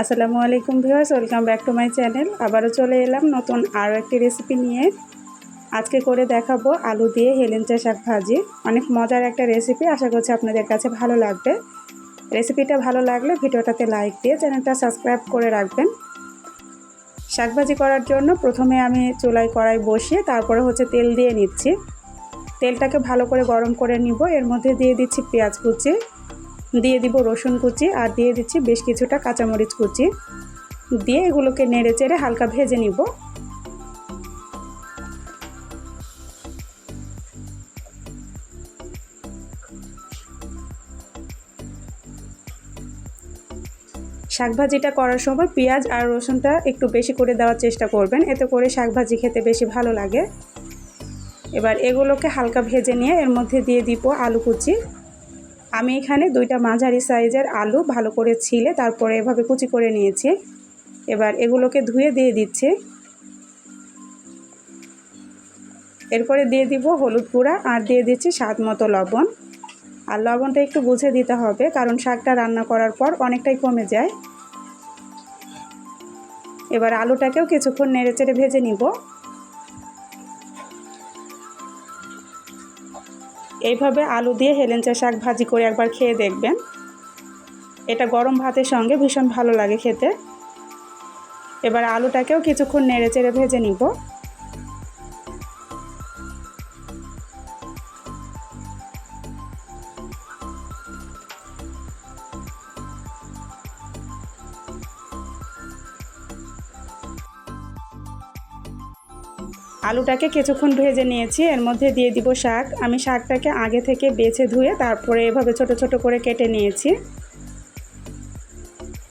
আসসালামু আলাইকুম viewers, welcome back to my channel. আবারও চলে এলাম নতুন আরও একটি রেসিপি নিয়ে। আজকে করে দেখাবো আলু দিয়ে হেলেঞ্চা শাক ভাজি। অনেক মজার একটা রেসিপি, আশা করছি আপনাদের কাছে ভালো লাগবে। রেসিপিটা ভালো লাগলে ভিডিওটাতে লাইক দিয়ে চ্যানেলটা সাবস্ক্রাইব করে রাখবেন। শাকভাজি করার জন্য প্রথমে আমি চুলায় কড়াই বসিয়ে তারপরে হচ্ছে তেল দিয়ে নিচ্ছি। তেলটাকে ভালো করে গরম করে নিব। এর মধ্যে দিয়ে দিচ্ছি পেঁয়াজ কুচি দিয়ে দিব রসুন কুচি আর দিয়ে দিচ্ছি বেশ কিছুটা কাঁচামরিচ কুচি। দিয়ে এগুলোকে নেড়ে চেড়ে হালকা ভেজে নিব। শাকভাজিটা করার সময় পেঁয়াজ আর রসুনটা একটু বেশি করে দেওয়ার চেষ্টা করবেন, এতে করে শাকভাজি খেতে বেশি ভালো লাগে। এবার এগুলোকে হালকা ভেজে নিয়ে এর মধ্যে দিয়ে দিব আলু কুচি। আমি এখানে দুইটা মাঝারি সাইজের আলু ভালো করে ছিলে, তারপরে এভাবে কুচি করে নিয়েছি। এবার এগুলোকে ধুয়ে দিয়ে দিচ্ছি। এরপরে দিয়ে দিব হলুদ গুঁড়া আর দিয়ে দিচ্ছি স্বাদ মতো লবণ। আর লবণটা একটু বুঝে দিতে হবে, কারণ শাকটা রান্না করার পর অনেকটাই কমে যায়। এবার আলুটাকেও কিছুক্ষণ নেড়ে চেড়ে ভেজে নিব। এইভাবে আলু দিয়ে হেলেঞ্চা শাক ভাজি করে একবার খেয়ে দেখবেন। এটা গরম ভাতের সঙ্গে ভীষণ ভালো লাগে খেতে। এবার আলুটাকেও কিছুক্ষণ নেড়ে চেড়ে ভেজে নিব। আলুটাকে কিছুক্ষণ ভেজে নিয়েছি। এর মধ্যে দিয়ে দিব শাক। আমি শাকটাকে আগে থেকে বেছে ধুয়ে তারপরে এভাবে ছোট ছোট করে কেটে নিয়েছি।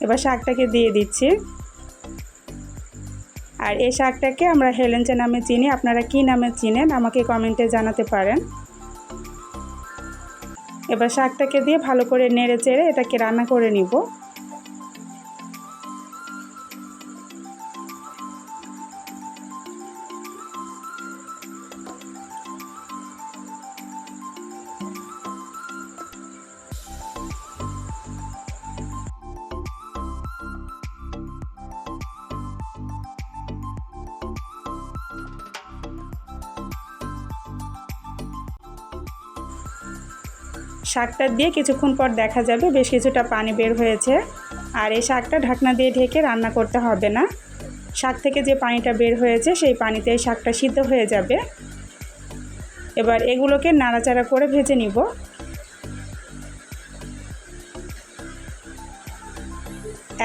এবার শাকটাকে দিয়ে দিচ্ছি। আর এই শাকটাকে আমরা হেলেঞ্চা নামে চিনি। আপনারা কি নামে চিনেন আমাকে কমেন্টে জানাতে পারেন। এবার শাকটাকে দিয়ে ভালো করে নেড়ে চেড়ে এটাকে রান্না করে নিব। শাকটা দিয়ে কিছুক্ষণ পর দেখা যাবে বেশ কিছুটা পানি বের হয়েছে। আর এই শাকটা ঢাকনা দিয়ে ঢেকে রান্না করতে হবে না। শাক থেকে যে পানিটা বের হয়েছে, সেই পানিতে এই শাকটা সিদ্ধ হয়ে যাবে। এবার এগুলোকে নাড়াচাড়া করে ভেজে নিব।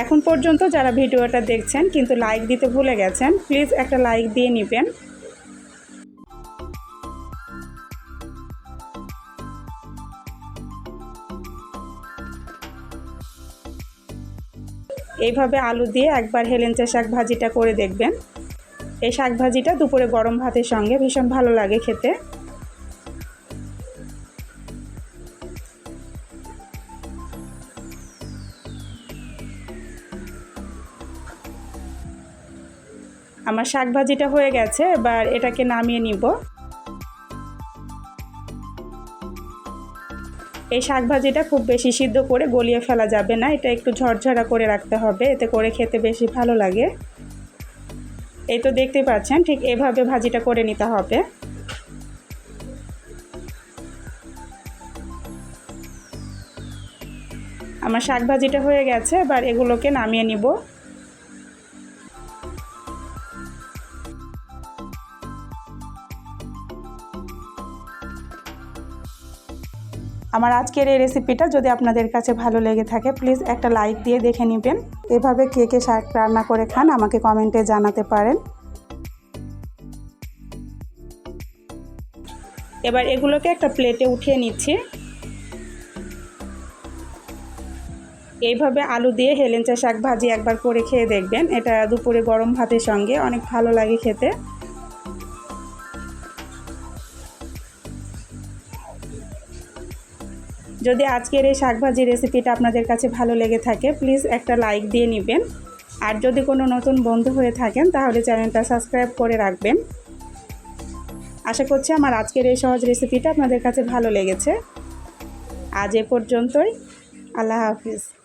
এখন পর্যন্ত যারা ভিডিওটা দেখছেন কিন্তু লাইক দিতে ভুলে গেছেন প্লিজ একটা লাইক দিয়ে নেবেন। এইভাবে আলু দিয়ে একবার হেলেঞ্চা শাক ভাজিটা করে দেখবেন। এই শাক ভাজিটা দুপুরে গরম ভাতের সঙ্গে ভীষণ ভালো লাগে খেতে। আমার শাক ভাজিটা হয়ে গেছে, এবার এটাকে নামিয়ে নিব। এই শাক ভাজিটা খুব বেশি সিদ্ধ করে গলিয়ে ফেলা যাবে না। এটা একটু ঝরঝরা করে রাখতে হবে, এতে করে খেতে বেশি ভালো লাগে। এই তো দেখতে পাচ্ছেন, ঠিক এভাবে ভাজিটা করে নিতে হবে। আমার শাক ভাজিটা হয়ে গেছে, এবার এগুলোকে নামিয়ে নিব। আমার আজকের এই রেসিপিটা যদি আপনাদের কাছে ভালো লেগে থাকে প্লিজ একটা লাইক দিয়ে দেখে নেবেন। এভাবে কে কে শাক রান্না করে খান আমাকে কমেন্টে জানাতে পারেন। এবার এগুলোকে একটা প্লেটে উঠিয়ে নিচ্ছি। এইভাবে আলু দিয়ে হেলেঞ্চা শাক ভাজি একবার করে খেয়ে দেখবেন। এটা দুপুরে গরম ভাতের সঙ্গে অনেক ভালো লাগে খেতে। যদি আজকের এই শাকভাজি রেসিপিটা আপনাদের কাছে ভালো লেগে থাকে প্লিজ একটা লাইক দিয়ে নেবেন। আর যদি কোনো নতুন বন্ধু হয়ে থাকেন, তাহলে চ্যানেলটা সাবস্ক্রাইব করে রাখবেন। আশা করছি আমার আজকের এই সহজ রেসিপিটা আপনাদের কাছে ভালো লেগেছে। আজ এ পর্যন্তই। আল্লাহ হাফিজ।